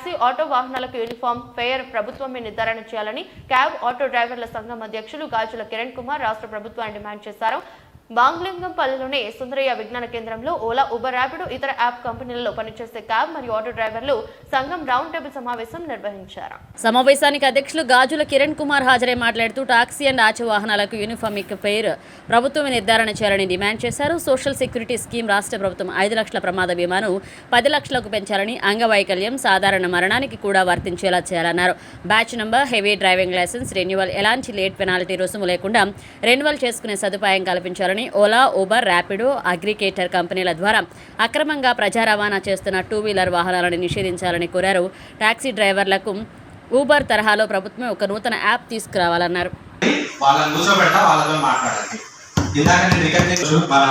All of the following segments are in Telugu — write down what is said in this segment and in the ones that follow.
టాక్సీ ఆటో వాహనాలకు యూనిఫామ్ ఫేర్ ప్రభుత్వమే నిర్ధారణ చేయాలని క్యాబ్ ఆటో డ్రైవర్ల సంఘం అధ్యక్షులు గాజుల కిరణ్ కుమార్ రాష్ట్ర ప్రభుత్వాన్ని డిమాండ్ చేశారు. బాంగ్లింగంపల్లిలోని సుందరయ్య విజ్ఞాన కేంద్రంలో ఓలా ఉబర్ ర్యాపిడో ఇతర యాప్ కంపెనీలలో పనిచేసే క్యాబ్ మరియు ఆటో డ్రైవర్లు సంఘం రౌండ్ టేబుల్ సమావేశం నిర్వహించారు. సమావేశానికి అధ్యక్షులు గాజుల కిరణ్ కుమార్ హాజరై మాట్లాడుతూ టాక్సీ అండ్ ఆచు వాహనాలకు యూనిఫామిక్ పేరు ప్రభుత్వం నిర్ధారణ చేయాలని డిమాండ్ చేశారు. సోషల్ సెక్యూరిటీ స్కీమ్ రాష్ట్ర ప్రభుత్వం ఐదు లక్షల ప్రమాద బీమాను పది లక్షలకు పెంచాలని అంగవైకల్యం సాధారణ మరణానికి కూడా వర్తించేలా చేయాలన్నారు. Batch number heavy driving licence renewal ఎలాంటి లేట్ పెనాల్టీ రుసుము లేకుండా రెన్యువల్ చేసుకునే సదుపాయం కల్పించాలని ఓలా ఊబర్ ర్యాపిడో అగ్రికేటర్ కంపెనీల ద్వారా అక్రమంగా ప్రజా రవాణా చేస్తున్న టూ వీలర్ వాహనాలను నిషేధించాలని కోరారు. టాక్సీ డ్రైవర్లకు ఊబర్ తరహాలో ప్రభుత్వం ఒక నూతన యాప్ తీసుకురావాలన్నారు. వాళ్ళని కూర్చోబెట్టా వాళ్ళతో మాట్లాడాలి ఇందాక నేను రికగ్నైజ్ మన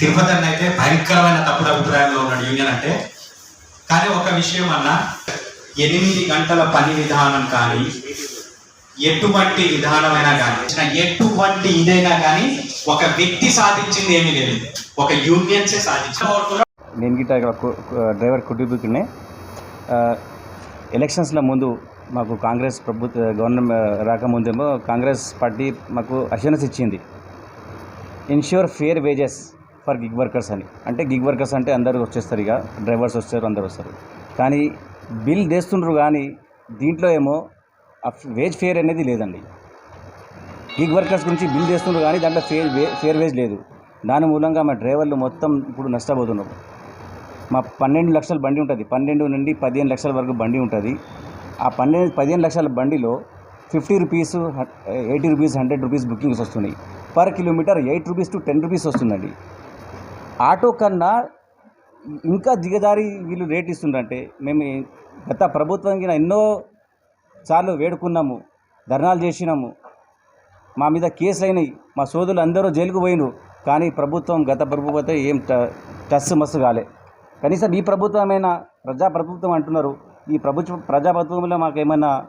తిరుపతి అన్న అయితే భయంకరమైన తప్పుడు అభిప్రాయంలో ఉన్నాడు యూనియన్ అంటే. కానీ ఒక విషయం అన్న ఎనిమిది గంటల పని విధానం కానీ ఎటువంటి విధానమైనా కానీ ఎటువంటి ఇదైనా కానీ ఒక వ్యక్తి సాధించింది ఏమీ లేదు. ఒక యూనియన్సే నేను గిట్ట డ్రైవర్ కుటుంబీకునే ఎలక్షన్స్ల ముందు మాకు కాంగ్రెస్ ప్రభుత్వ గవర్నమెంట్ రాకముందేమో కాంగ్రెస్ పార్టీ మాకు అష్యూరెన్స్ ఇచ్చింది. Ensure fair wages for gig workers అని. అంటే గిగ్ వర్కర్స్ అంటే అందరూ వచ్చేస్తారు ఇక డ్రైవర్స్ వస్తారు అందరు వస్తారు. కానీ బిల్ వేస్తుండ్రు కానీ దీంట్లో ఏమో వేజ్ ఫేర్ అనేది లేదండి. గిగ్ వర్కర్స్ గురించి బిల్ చేస్తున్నారు కానీ దాంట్లో ఫేర్ వే- ఫేర్ వేజ్ లేదు. దాని మూలంగా మా డ్రైవర్లు మొత్తం ఇప్పుడు నష్టపోతున్నారు. మా పన్నెండు లక్షల బండి ఉంటుంది. పన్నెండు నుండి పదిహేను లక్షల వరకు బండి ఉంటుంది. ఆ పన్నెండు పదిహేను లక్షల బండిలో fifty rupees eighty rupees hundred rupees bookings వస్తున్నాయి. Per kilometre eight rupees to ten rupees వస్తుందండి. ఆటో కన్నా ఇంకా దిగదారి వీళ్ళు రేట్ ఇస్తుండంటే మేము గత ప్రభుత్వానికి ఎన్నో సార్లు వేడుకున్నాము ధర్నాలు చేసినాము. మా మీద కేసులు అయినాయి మా సోదరులు అందరూ జైలుకు పోయినారు కానీ ప్రభుత్వం గత ప్రభుత్వం ఏం ట- టస్ మస్సు కాలే. కనీసం ఈ ప్రభుత్వమైనా ప్రజా ప్రభుత్వం అంటున్నారు. ఈ ప్రభుత్వ ప్రజాప్రభుత్వంలో మాకు ఏమైనా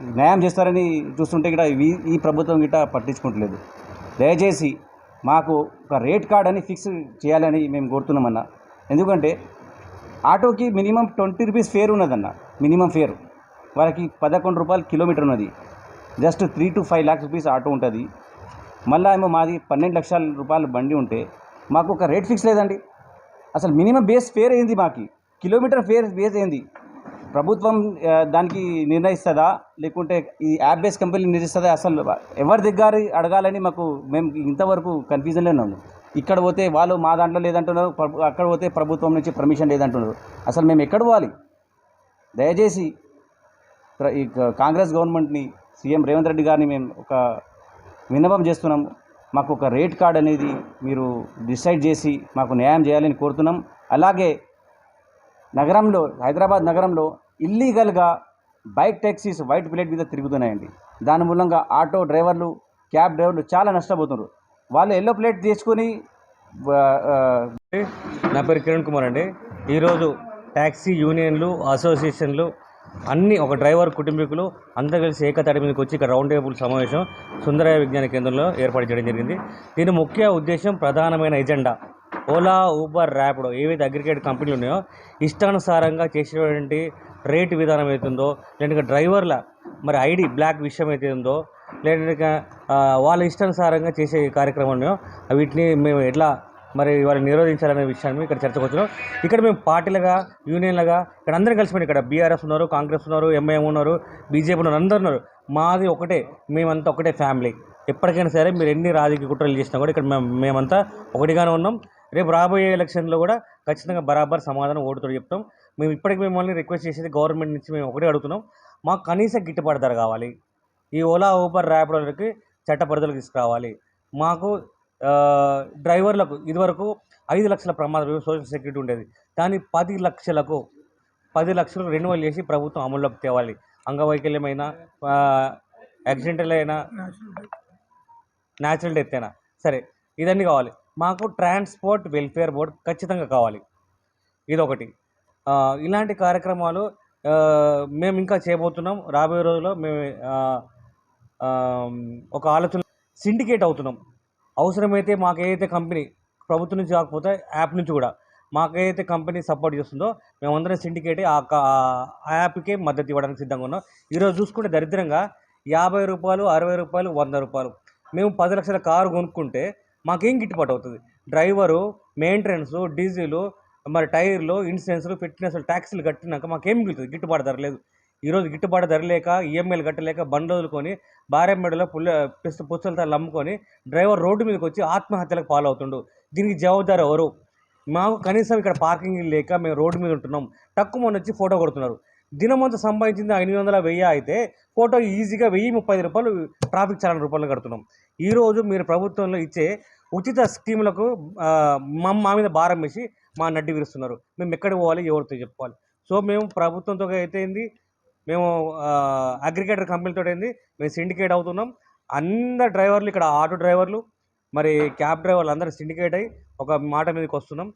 న్యాయం చేస్తారని చూస్తుంటే గిట ఈ ప్రభుత్వం గిట్ట పట్టించుకుంటలేదు. దయచేసి మాకు ఒక రేట్ కార్డ్ అని ఫిక్స్ చేయాలని మేము కోరుతున్నామన్న. ఎందుకంటే ఆటోకి మినిమం ట్వంటీ రూపీస్ ఫేర్ ఉన్నదన్న మినిమం ఫేర్. వాళ్ళకి పదకొండు రూపాయలు కిలోమీటర్ ఉన్నది. Just three to five lakhs rupees auto ఉంటుంది. మళ్ళీ ఏమో మాది పన్నెండు లక్షల రూపాయలు బండి ఉంటే మాకు ఒక రేట్ ఫిక్స్ లేదండి. అసలు మినిమం బేస్ ఫేర్ ఏంది మాకు? కిలోమీటర్ ఫేర్ బేస్ ఏంది? ప్రభుత్వం దానికి నిర్ణయిస్తుందా? లేకుంటే ఈ యాప్ బేస్ కంపెనీ నిర్ణయిస్తుందా? అసలు ఎవరి దగ్గర అడగాలని మాకు మేము ఇంతవరకు కన్ఫ్యూజన్లో ఉన్నాము. ఇక్కడ పోతే వాళ్ళు మా దాంట్లో లేదంటున్నారు. అక్కడ పోతే ప్రభుత్వం నుంచి పర్మిషన్ లేదంటున్నారు. అసలు మేము ఎక్కడ పోవాలి? దయచేసి ఈ కాంగ్రెస్ గవర్నమెంట్ని సీఎం రేవంత్ రెడ్డి గారిని మేము ఒక విన్నపం చేస్తున్నాం. మాకు ఒక రేట్ కార్డ్ అనేది మీరు డిసైడ్ చేసి మాకు న్యాయం చేయాలని కోరుతున్నాం. అలాగే నగరంలో హైదరాబాద్ నగరంలో ఇల్లీగల్గా బైక్ ట్యాక్సీస్ వైట్ ప్లేట్ మీద తిరుగుతున్నాయండి. దాని మూలంగా ఆటో డ్రైవర్లు క్యాబ్ డ్రైవర్లు చాలా నష్టపోతున్నారు. వాళ్ళు ఎల్లో ప్లేట్ తీసుకొని నా పేరు కిరణ్ కుమార్ అండి. ఈరోజు ట్యాక్సీ యూనియన్లు అసోసియేషన్లు అన్ని ఒక డ్రైవర్ కుటుంబీకులు అందరూ కలిసి ఏకతాటి మీదకి వచ్చి ఇక్కడ రౌండ్ టేబుల్ సమావేశం సుందరయ విజ్ఞాన కేంద్రంలో ఏర్పాటు చేయడం జరిగింది. దీని ముఖ్య ఉద్దేశం ప్రధానమైన ఎజెండా. ఓలా ఊబర్ ర్యాపిడో ఏవైతే అగ్రిగేట్ కంపెనీలు ఉన్నాయో ఇష్టానుసారంగా చేసేటువంటి రేటు విధానం అవుతుందో లేదంటే డ్రైవర్ల మరి ఐడి బ్లాక్ విషయం అయితే ఉందో లేదంటే వాళ్ళ ఇష్టానుసారంగా చేసే కార్యక్రమం ఉన్నాయో వీటిని మేము ఎట్లా మరి వారిని నిరోధించాలనే విషయాన్ని ఇక్కడ చర్చకు వచ్చినాం ఇక్కడ మేము పార్టీలుగా యూనియన్లుగా ఇక్కడ అందరం కలిసిపోయినాం. ఇక్కడ బీఆర్ఎస్ ఉన్నారు కాంగ్రెస్ ఉన్నారు ఎంఐఎం ఉన్నారు బీజేపీ ఉన్నారు అందరు ఉన్నారు. మాది ఒకటే మేమంతా ఒకటే ఫ్యామిలీ. ఎప్పటికైనా సరే మీరు ఎన్ని రాజకీయ కుట్రలు చేసినా కూడా ఇక్కడ మేము మేమంతా ఒకటిగానే ఉన్నాం. రేపు రాబోయే ఎలక్షన్లో కూడా ఖచ్చితంగా బరాబర్ సమాధానం ఓటుతో చెప్తాం. మేము ఇప్పటికి మిమ్మల్ని రిక్వెస్ట్ చేసేది గవర్నమెంట్ నుంచి మేము ఒకటే అడుగుతున్నాం. మాకు కనీస గిట్టుబాటు ధర కావాలి. ఈ ఓలా ఊబర్ ర్యాపిడోలకి చట్ట తీసుకురావాలి. మాకు డ్రైవర్లకు ఇదివరకు ఐదు లక్షల ప్రమాద సోషల్ సెక్యూరిటీ ఉండేది. దాన్ని పది లక్షలకు పది లక్షలకు రెన్యువల్ చేసి ప్రభుత్వం అమల్లోకి తేవాలి. అంగవైకల్యమైన యాక్సిడెంటల్ అయినా న్యాచురల్ డెత్ అయినా సరే ఇదన్నీ కావాలి. మాకు ట్రాన్స్పోర్ట్ వెల్ఫేర్ బోర్డ్ ఖచ్చితంగా కావాలి. ఇదొకటి. ఇలాంటి కార్యక్రమాలు మేము ఇంకా చేయబోతున్నాం. రాబోయే రోజుల్లో మేము ఒక ఆలోచన సిండికేట్ అవుతున్నాం. అవసరమైతే మాకు ఏదైతే కంపెనీ ప్రభుత్వం నుంచి కాకపోతే యాప్ నుంచి కూడా మాకు ఏదైతే కంపెనీ సపోర్ట్ చేస్తుందో మేమందరం సిండికేట్ ఆ ఆ యాప్కే మద్దతు ఇవ్వడానికి సిద్ధంగా ఉన్నాం. ఈరోజు చూసుకుంటే దరిద్రంగా యాభై రూపాయలు అరవై రూపాయలు వంద రూపాయలు. మేము పది లక్షల కారు కొనుక్కుంటే మాకేం గిట్టుబాటు అవుతుంది? డ్రైవరు మెయింటెనెన్స్ డీజిలు మరి టైర్లు ఇన్సూరెన్స్లు ఫిట్నెస్ ట్యాక్సీలు కట్టినాక మాకేం మిగులుతుంది? గిట్టుబాటు ధర లేదు. ఈరోజు గిట్టుబాటు ధర లేక ఈఎంఐలు కట్టలేక బండ్లు వదులుకొని భార్య పుల్ల పిస్త పుస్తలతో అమ్ముకొని డ్రైవర్ రోడ్డు మీదకి వచ్చి ఆత్మహత్యలకు పాలవుతుండు. దీనికి జవాబుదారు ఎవరు? మాకు కనీసం ఇక్కడ పార్కింగ్ లేక మేము రోడ్డు మీద ఉంటున్నాం. తక్కువ మంది వచ్చి ఫోటో కొడుతున్నారు. దినమంతా సంపాదించింది ఐదు వందల వెయ్యి అయితే ఫోటో ఈజీగా వెయ్యి ముప్పై ఐదు రూపాయలు ట్రాఫిక్ చాలన రూపాయలు కడుతున్నాం. ఈరోజు మీరు ప్రభుత్వంలో ఇచ్చే ఉచిత స్కీములకు మా మా మీద భారం వేసి మా నడ్డి విరుస్తున్నారు. మేము ఎక్కడికి పోవాలి ఎవరితో చెప్పుకోవాలి? సో మేము ప్రభుత్వంతో అయితే ఏంది? మేము అగ్రిగేటర్ కంపెనీతో ఏంది మేము సిండికేట్ అవుతున్నాం. అందరు డ్రైవర్లు ఇక్కడ ఆటో డ్రైవర్లు మరి క్యాబ్ డ్రైవర్లు అందరూ సిండికేట్ అయ్యి ఒక మాట మీదకి వస్తున్నాం.